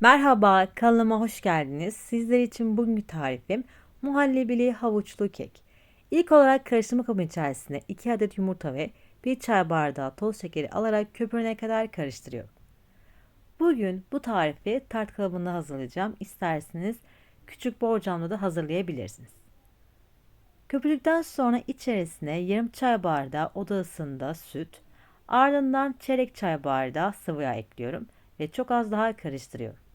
Merhaba, kanalıma hoş geldiniz. Sizler için bugünkü tarifim muhallebili havuçlu kek. İlk olarak karıştırma kabı içerisine 2 adet yumurta ve 1 çay bardağı toz şekeri alarak köpürene kadar karıştırıyorum. Bugün bu tarifi tart kalıbında hazırlayacağım. İsterseniz küçük borcamda da hazırlayabilirsiniz. Köpürdükten sonra içerisine yarım çay bardağı oda ısısında süt, ardından çeyrek çay bardağı sıvı yağ ekliyorum ve çok az daha karıştırıyorum.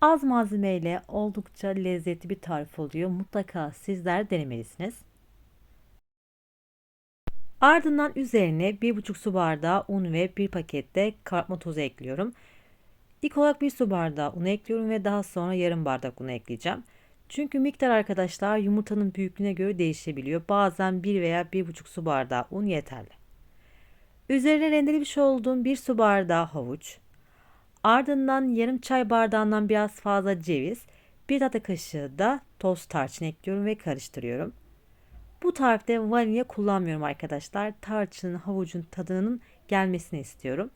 Az malzemeyle oldukça lezzetli bir tarif oluyor. Mutlaka sizler denemelisiniz. Ardından üzerine 1,5 su bardağı un ve 1 pakette kabartma tozu ekliyorum. İlk olarak 1 su bardağı un ekliyorum ve daha sonra yarım bardak un ekleyeceğim. Çünkü miktar arkadaşlar yumurtanın büyüklüğüne göre değişebiliyor. Bazen 1 veya 1,5 su bardağı un yeterli. Üzerine rendelemiş olduğum 1 su bardağı havuç, Ardından yarım çay bardağından biraz fazla ceviz, bir tatlı kaşığı da toz tarçın ekliyorum ve karıştırıyorum. Bu tarifte vanilya kullanmıyorum arkadaşlar. Tarçının, havucun tadının gelmesini istiyorum.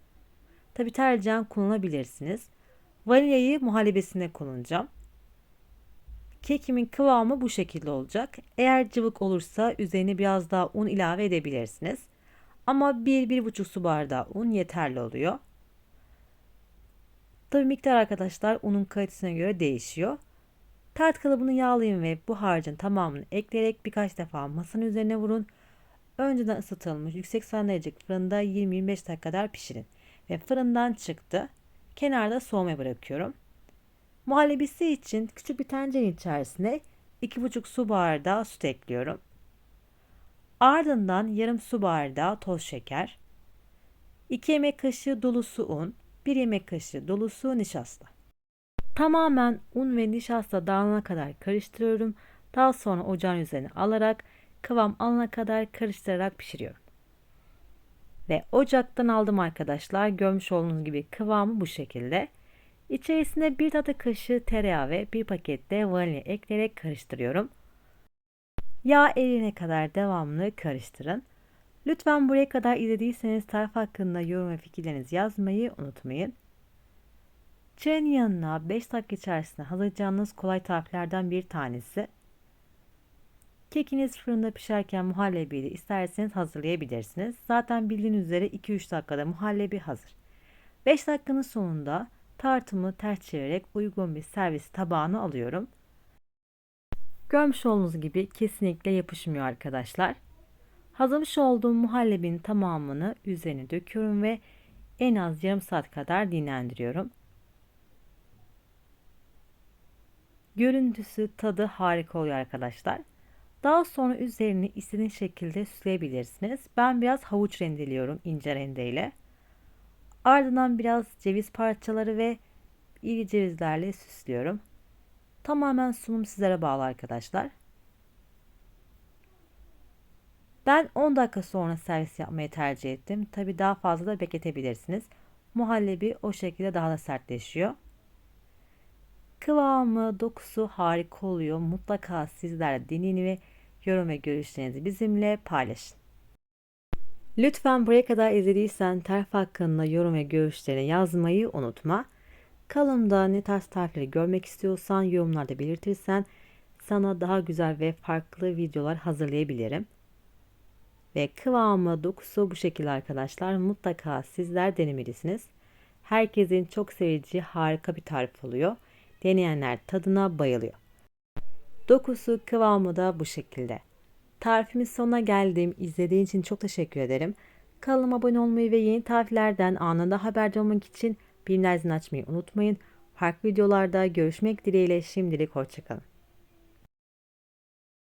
Tabi tercihen kullanabilirsiniz. Vanilyayı muhallebesine kullanacağım. Kekimin kıvamı bu şekilde olacak. Eğer cıvık olursa üzerine biraz daha un ilave edebilirsiniz. Ama 1-1,5 su bardağı un yeterli oluyor. Tabi miktar arkadaşlar unun kalitesine göre değişiyor. Tart kalıbını yağlayın ve bu harcın tamamını ekleyerek birkaç defa masanın üzerine vurun. Önceden ısıtılmış yüksek derecelik fırında 20-25 dakika kadar pişirin. Ve fırından çıktı. Kenarda soğumaya bırakıyorum. Muhallebisi için küçük bir tencere içerisine 2,5 su bardağı süt ekliyorum. Ardından yarım su bardağı toz şeker, 2 yemek kaşığı dolusu un, 1 yemek kaşığı dolusu nişasta. Tamamen un ve nişasta dağılana kadar karıştırıyorum. Daha sonra ocağın üzerine alarak kıvam alana kadar karıştırarak pişiriyorum. Ve ocaktan aldım arkadaşlar. Görmüş olduğunuz gibi kıvamı bu şekilde. İçerisine bir tatlı kaşığı tereyağı ve bir pakette vanilya ekleyerek karıştırıyorum. Yağ eriyene kadar devamlı karıştırın. Lütfen buraya kadar izlediyseniz tarif hakkında yorum ve fikirlerinizi yazmayı unutmayın. Çayın yanına 5 dakika içerisinde hazırlayacağınız kolay tariflerden bir tanesi. Kekiniz fırında pişerken muhallebiyi de isterseniz hazırlayabilirsiniz. Zaten bildiğiniz üzere 2-3 dakikada muhallebi hazır. 5 dakikanın sonunda tartımı ters çevirerek uygun bir servis tabağına alıyorum. Görmüş olduğunuz gibi kesinlikle yapışmıyor arkadaşlar. Hazırlamış olduğum muhallebinin tamamını üzerine döküyorum ve en az yarım saat kadar dinlendiriyorum. Görüntüsü, tadı harika oluyor arkadaşlar. Daha sonra üzerini istediğiniz şekilde süsleyebilirsiniz. Ben biraz havuç rendeliyorum ince rendeyle. Ardından biraz ceviz parçaları ve iri cevizlerle süslüyorum. Tamamen sunum sizlere bağlı arkadaşlar. Ben 10 dakika sonra servis yapmayı tercih ettim. Tabi daha fazla da bekletebilirsiniz. Muhallebi o şekilde daha da sertleşiyor. Kıvamı, dokusu harika oluyor. Mutlaka sizler deneyin ve yorum ve görüşlerinizi bizimle paylaşın. Lütfen buraya kadar izlediysen tarif hakkında yorum ve görüşlerini yazmayı unutma. Kalımda ne tarz tarifleri görmek istiyorsan yorumlarda belirtirsen sana daha güzel ve farklı videolar hazırlayabilirim. Ve kıvamı, dokusu bu şekilde arkadaşlar. Mutlaka sizler denemelisiniz. Herkesin çok seveceği harika bir tarif oluyor. Deneyenler tadına bayılıyor. Dokusu, kıvamı da bu şekilde. Tarifimin sonuna geldim. İzlediğin için çok teşekkür ederim. Kanalıma abone olmayı ve yeni tariflerden anında haberdar olmak için bildirim açmayı unutmayın. Farklı videolarda görüşmek dileğiyle şimdilik hoşçakalın.